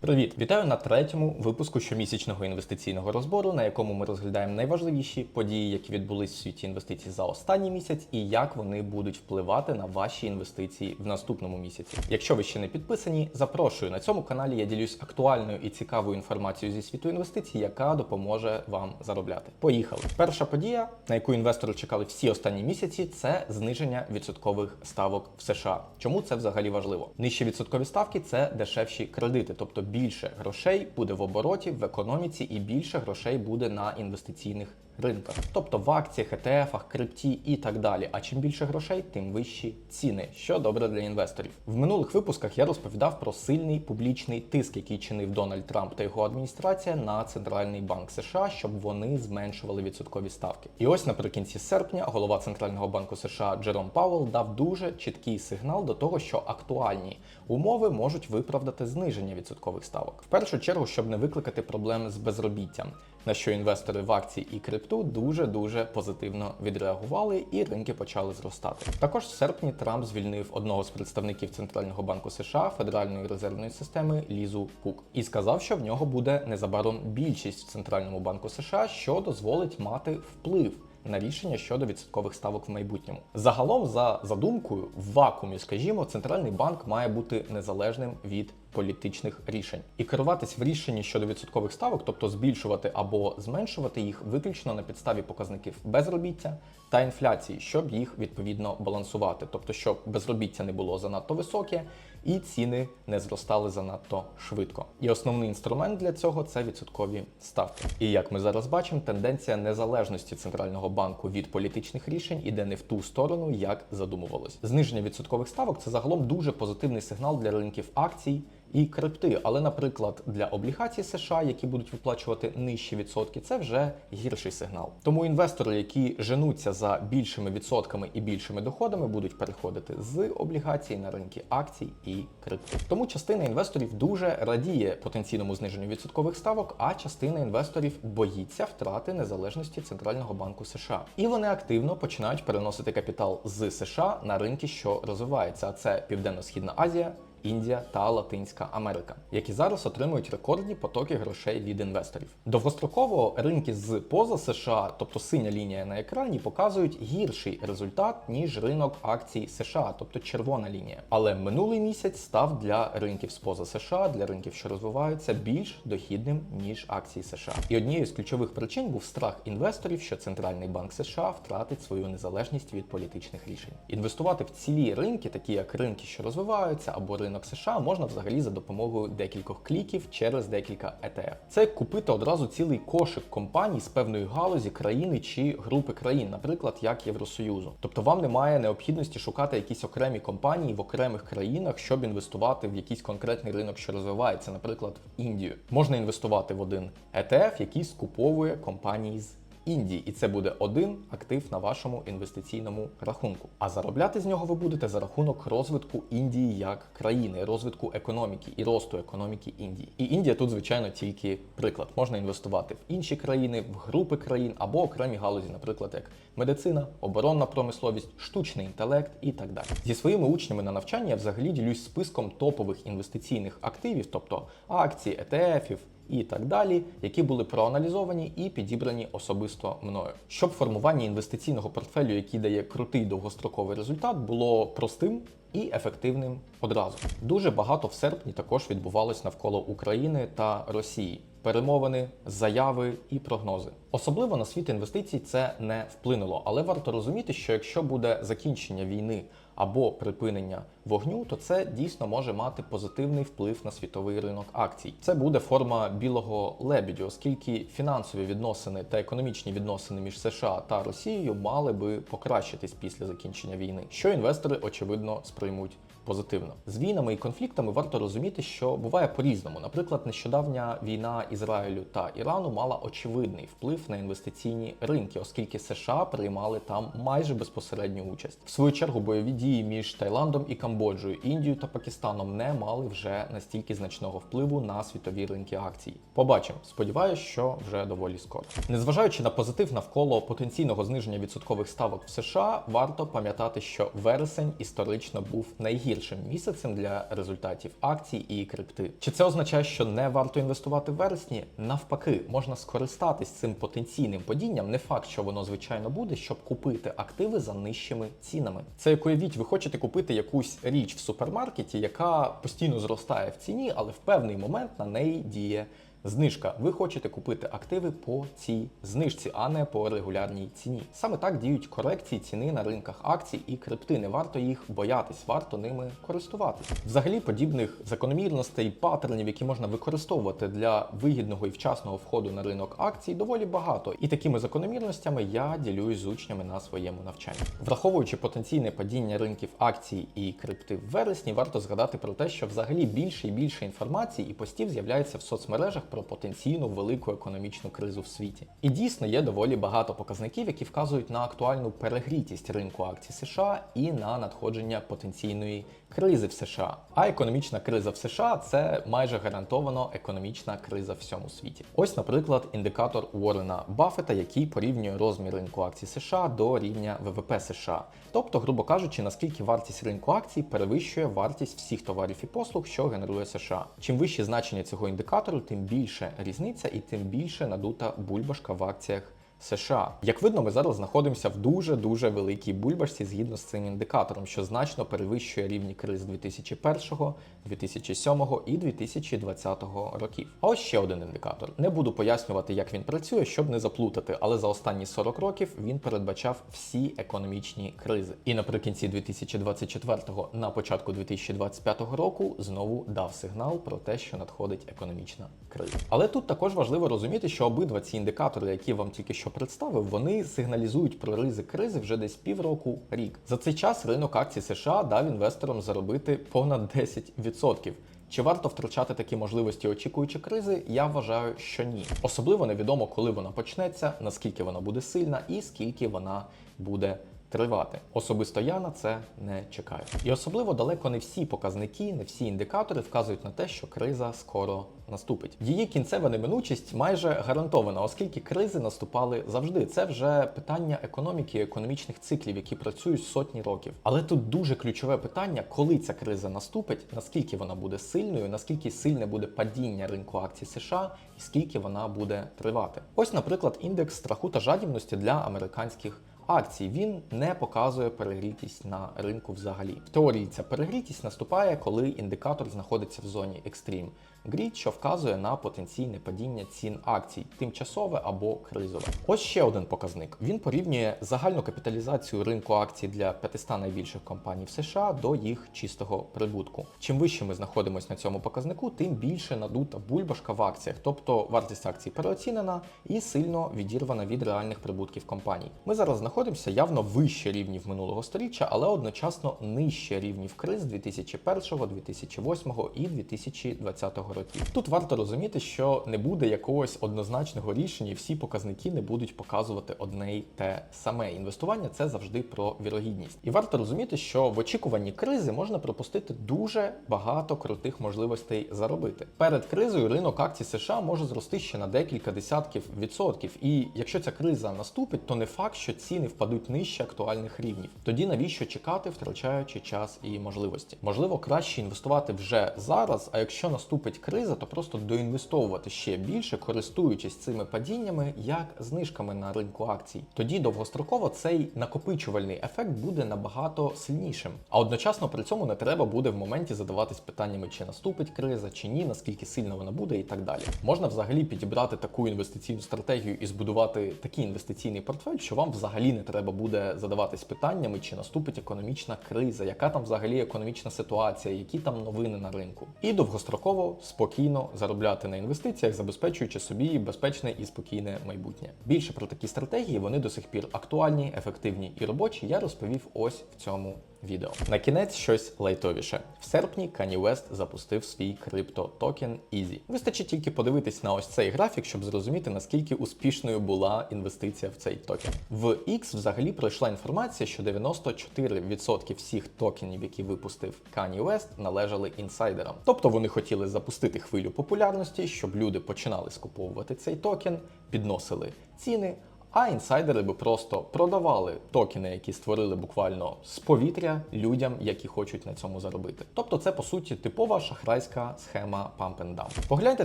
Привіт! Вітаю на третьому випуску щомісячного інвестиційного розбору, на якому ми розглядаємо найважливіші події, які відбулись в світі інвестицій за останній місяць, і як вони будуть впливати на ваші інвестиції в наступному місяці. Якщо ви ще не підписані, запрошую на цьому каналі. Я ділюсь актуальною і цікавою інформацією зі світу інвестицій, яка допоможе вам заробляти. Поїхали! Перша подія, на яку інвестори чекали всі останні місяці, це зниження відсоткових ставок в США. Чому це взагалі важливо? Нижчі відсоткові ставки це дешевші кредити, тобто більше грошей буде в обороті в економіці і більше грошей буде на інвестиційних ринках, тобто в акціях, ETF, крипті і так далі. А чим більше грошей, тим вищі ціни, що добре для інвесторів. В минулих випусках я розповідав про сильний публічний тиск, який чинив Дональд Трамп та його адміністрація на центральний банк США, щоб вони зменшували відсоткові ставки. І ось наприкінці серпня голова центрального банку США Джером Пауелл дав дуже чіткий сигнал до того, що актуальні умови можуть виправдати зниження відсоткових ставок. В першу чергу, щоб не викликати проблем з безробіттям, на що інвестори в акції і крипту дуже дуже позитивно відреагували, і ринки почали зростати. Також в серпні Трамп звільнив одного з представників центрального банку США Федеральної резервної системи Лізу Кук і сказав, що в нього буде незабаром більшість в центральному банку США, що дозволить мати вплив на рішення щодо відсоткових ставок в майбутньому. Загалом, за задумкою, в вакуумі, скажімо, центральний банк має бути незалежним від політичних рішень і керуватись в рішенні щодо відсоткових ставок, тобто збільшувати або зменшувати їх виключно на підставі показників безробіття та інфляції, щоб їх відповідно балансувати, тобто щоб безробіття не було занадто високе і ціни не зростали занадто швидко. І основний інструмент для цього це відсоткові ставки. І як ми зараз бачимо, тенденція незалежності центрального банку від політичних рішень іде не в ту сторону, як задумувалось. Зниження відсоткових ставок це загалом дуже позитивний сигнал для ринків акцій. І крипти, але, наприклад, для облігацій США, які будуть виплачувати нижчі відсотки, це вже гірший сигнал. Тому інвестори, які женуться за більшими відсотками і більшими доходами, будуть переходити з облігацій на ринки акцій і крипти. Тому частина інвесторів дуже радіє потенційному зниженню відсоткових ставок, а частина інвесторів боїться втрати незалежності центрального банку США. І вони активно починають переносити капітал з США на ринки, що розвиваються. А це Південно-Східна Азія. Індія та Латинська Америка, які зараз отримують рекордні потоки грошей від інвесторів. Довгостроково ринки з поза США, тобто синя лінія на екрані, показують гірший результат ніж ринок акцій США, тобто червона лінія. Але минулий місяць став для ринків з поза США, для ринків, що розвиваються, більш дохідним ніж акції США. І однією з ключових причин був страх інвесторів, що центральний банк США втратить свою незалежність від політичних рішень. Інвестувати в цілі ринки, такі як ринки, що розвиваються, або ринок США можна взагалі за допомогою декількох кліків через декілька ETF. Це купити одразу цілий кошик компаній з певної галузі, країни чи групи країн, наприклад, як Євросоюзу. Тобто вам немає необхідності шукати якісь окремі компанії в окремих країнах, щоб інвестувати в якийсь конкретний ринок, що розвивається, наприклад, в Індію. Можна інвестувати в один ETF, який скуповує компанії з Індії, і це буде один актив на вашому інвестиційному рахунку. А заробляти з нього ви будете за рахунок розвитку Індії як країни, розвитку економіки і росту економіки Індії. І Індія тут, звичайно, тільки приклад. Можна інвестувати в інші країни, в групи країн або окремі галузі, наприклад, як медицина, оборонна промисловість, штучний інтелект і так далі. Зі своїми учнями на навчання я взагалі ділюсь списком топових інвестиційних активів, тобто акцій, ETF-ів, і так далі, які були проаналізовані і підібрані особисто мною, щоб формування інвестиційного портфелю, який дає крутий довгостроковий результат, було простим. І ефективним одразу дуже багато в серпні також відбувалось навколо України та Росії. Перемовини, заяви і прогнози. Особливо на світ інвестицій це не вплинуло, але варто розуміти, що якщо буде закінчення війни або припинення вогню, то це дійсно може мати позитивний вплив на світовий ринок акцій. Це буде форма білого лебедю, оскільки фінансові відносини та економічні відносини між США та Росією мали би покращитись після закінчення війни, що інвестори очевидно сприймуть. Позитивно з війнами і конфліктами варто розуміти, що буває по-різному. Наприклад, нещодавня війна Ізраїлю та Ірану мала очевидний вплив на інвестиційні ринки, оскільки США приймали там майже безпосередню участь. В свою чергу бойові дії між Таїландом і Камбоджею, Індією та Пакистаном не мали вже настільки значного впливу на світові ринки акцій. Побачимо. Сподіваюсь, що вже доволі скоро. Незважаючи на позитив навколо потенційного зниження відсоткових ставок в США, варто пам'ятати, що вересень історично був найгіршим найгіршим місяцем для результатів акцій і крипти. Чи це означає, що не варто інвестувати в вересні? Навпаки, можна скористатись цим потенційним падінням. Не факт, що воно звичайно буде, щоб купити активи за нижчими цінами. Це як уявіть, ви хочете купити якусь річ в супермаркеті, яка постійно зростає в ціні, але в певний момент на неї діє. Знижка. Ви хочете купити активи по цій знижці, а не по регулярній ціні. Саме так діють корекції ціни на ринках акцій і крипти. Не варто їх боятись, варто ними користуватися. Взагалі, подібних закономірностей, паттернів, які можна використовувати для вигідного і вчасного входу на ринок акцій, доволі багато. І такими закономірностями я ділюсь з учнями на своєму навчанні. Враховуючи потенційне падіння ринків акцій і крипти в вересні, варто згадати про те, що взагалі більше і більше інформації і постів з'являється в соцмережах про потенційну велику економічну кризу в світі. І дійсно є доволі багато показників, які вказують на актуальну перегрітість ринку акцій США і на надходження потенційної кризи в США. А економічна криза в США це майже гарантовано економічна криза в всьому світі. Ось, наприклад, індикатор Уоррена Баффета, який порівнює розмір ринку акцій США до рівня ВВП США. Тобто, грубо кажучи, наскільки вартість ринку акцій перевищує вартість всіх товарів і послуг, що генерує США. Чим вище значення цього індикатору, тим більше різниця і тим більше надута бульбашка в акціях. США. Як видно, ми зараз знаходимося в дуже-дуже великій бульбашці згідно з цим індикатором, що значно перевищує рівні криз 2001, 2007 і 2020 років. А ось ще один індикатор. Не буду пояснювати, як він працює, щоб не заплутати, але за останні 40 років він передбачав всі економічні кризи. І наприкінці 2024-го, на початку 2025 року, знову дав сигнал про те, що надходить економічна криза. Але тут також важливо розуміти, що обидва ці індикатори, які вам тільки що представив, вони сигналізують про ризик кризи вже десь півроку рік. За цей час ринок акцій США дав інвесторам заробити понад 10%. Чи варто втрачати такі можливості, очікуючи кризи? Я вважаю, що ні. Особливо невідомо, коли вона почнеться, наскільки вона буде сильна і скільки вона буде тривати. Особисто я на це не чекаю. І особливо далеко не всі показники, не всі індикатори вказують на те, що криза скоро наступить. Її кінцева неминучість майже гарантована, оскільки кризи наступали завжди. Це вже питання економіки, і економічних циклів, які працюють сотні років. Але тут дуже ключове питання, коли ця криза наступить, наскільки вона буде сильною, наскільки сильне буде падіння ринку акцій США і скільки вона буде тривати. Ось, наприклад, індекс страху та жадібності для американських акцій він не показує перегрітість на ринку взагалі. В теорії ця перегрітість наступає, коли індикатор знаходиться в зоні екстрім. Грід, що вказує на потенційне падіння цін акцій, тимчасове або кризове. Ось ще один показник. Він порівнює загальну капіталізацію ринку акцій для 500 найбільших компаній в США до їх чистого прибутку. Чим вище ми знаходимося на цьому показнику, тим більше надута бульбашка в акціях, тобто вартість акцій переоцінена і сильно відірвана від реальних прибутків компаній. Ми зараз знаходимося явно вище рівнів минулого століття, але одночасно нижче рівнів криз 2001, 2008 і 2020 років. Тут варто розуміти, що не буде якогось однозначного рішення, і всі показники не будуть показувати одне й те саме. Інвестування це завжди про вірогідність. І варто розуміти, що в очікуванні кризи можна пропустити дуже багато крутих можливостей заробити. Перед кризою ринок акцій США може зрости ще на декілька десятків відсотків. І якщо ця криза наступить, то не факт, що ціни впадуть нижче актуальних рівнів. Тоді навіщо чекати, втрачаючи час і можливості? Можливо, краще інвестувати вже зараз. А якщо наступить криза, то просто доінвестовувати ще більше, користуючись цими падіннями, як знижками на ринку акцій. Тоді довгостроково цей накопичувальний ефект буде набагато сильнішим. А одночасно при цьому не треба буде в моменті задаватись питаннями, чи наступить криза, чи ні, наскільки сильно вона буде, і так далі. Можна взагалі підібрати таку інвестиційну стратегію і збудувати такий інвестиційний портфель, що вам взагалі не треба буде задаватись питаннями, чи наступить економічна криза, яка там взагалі економічна ситуація, які там новини на ринку. І довгостроково спокійно заробляти на інвестиціях, забезпечуючи собі безпечне і спокійне майбутнє. Більше про такі стратегії вони до сих пір актуальні, ефективні і робочі. Я розповів ось в цьому відео. На кінець щось лайтовіше. В серпні Kanye West запустив свій криптотокен Easy. Вистачить тільки подивитись на ось цей графік, щоб зрозуміти, наскільки успішною була інвестиція в цей токен. В X взагалі пройшла інформація, що 94% всіх токенів, які випустив Kanye West, належали інсайдерам. Тобто вони хотіли запустити хвилю популярності, щоб люди починали скуповувати цей токен, підносили ціни. А інсайдери би просто продавали токени, які створили буквально з повітря людям, які хочуть на цьому заробити. Тобто, це по суті типова шахрайська схема Pump and Dump. Погляньте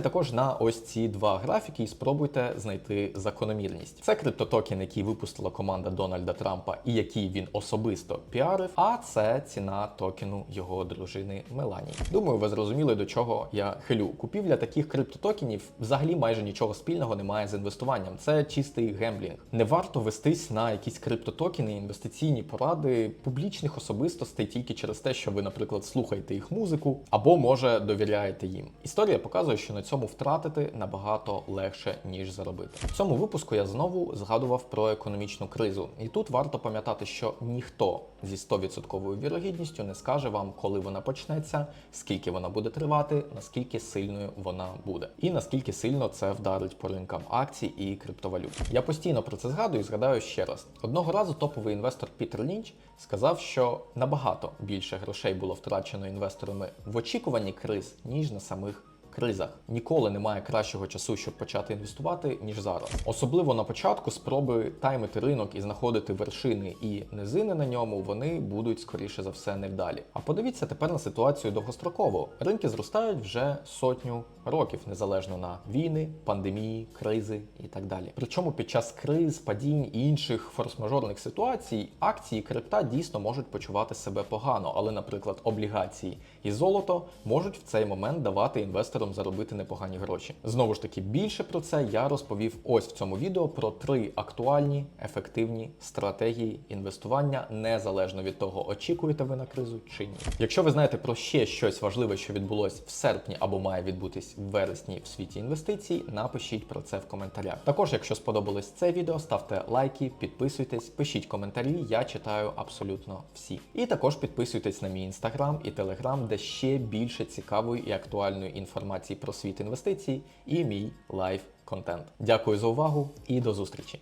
також на ось ці два графіки і спробуйте знайти закономірність. Це криптотокен, який випустила команда Дональда Трампа і який він особисто піарив. А це ціна токену його дружини Меланії. Думаю, ви зрозуміли, до чого я хилю. Купівля таких криптотокенів взагалі майже нічого спільного немає з інвестуванням. Це чистий гемблінг. Не варто вестись на якісь криптотокени, інвестиційні поради публічних особистостей тільки через те, що ви, наприклад, слухаєте їх музику або може довіряєте їм. Історія показує, що на цьому втратити набагато легше ніж заробити. В цьому випуску я знову згадував про економічну кризу, і тут варто пам'ятати, що ніхто зі 100% вірогідністю не скаже вам, коли вона почнеться, скільки вона буде тривати, наскільки сильною вона буде, і наскільки сильно це вдарить по ринкам акцій і криптовалют. Я постійно про це згадую і згадаю ще раз. Одного разу топовий інвестор Пітер Лінч сказав, що набагато більше грошей було втрачено інвесторами в очікуванні криз, ніж на самих кризах. Ніколи немає кращого часу, щоб почати інвестувати, ніж зараз. Особливо на початку спроби таймити ринок і знаходити вершини і низини на ньому, вони будуть скоріше за все невдалі. А подивіться тепер на ситуацію довгостроково. Ринки зростають вже сотню років, незалежно на війни, пандемії, кризи і так далі. Причому під час криз, падінь і інших форс-мажорних ситуацій акції крипта дійсно можуть почувати себе погано, але, наприклад, облігації і золото можуть в цей момент давати інвесторам заробити непогані гроші. Знову ж таки, більше про це я розповів ось в цьому відео про три актуальні ефективні стратегії інвестування незалежно від того, очікуєте ви на кризу чи ні. Якщо ви знаєте про ще щось важливе, що відбулось в серпні або має відбутись в вересні в світі інвестицій, напишіть про це в коментарях. Також, якщо сподобалось це відео, ставте лайки, підписуйтесь, пишіть коментарі. Я читаю абсолютно всі. І також підписуйтесь на мій інстаграм і телеграм, де ще більше цікавої і актуальної інформації про світ інвестицій і мій лайв контент. Дякую за увагу і до зустрічі!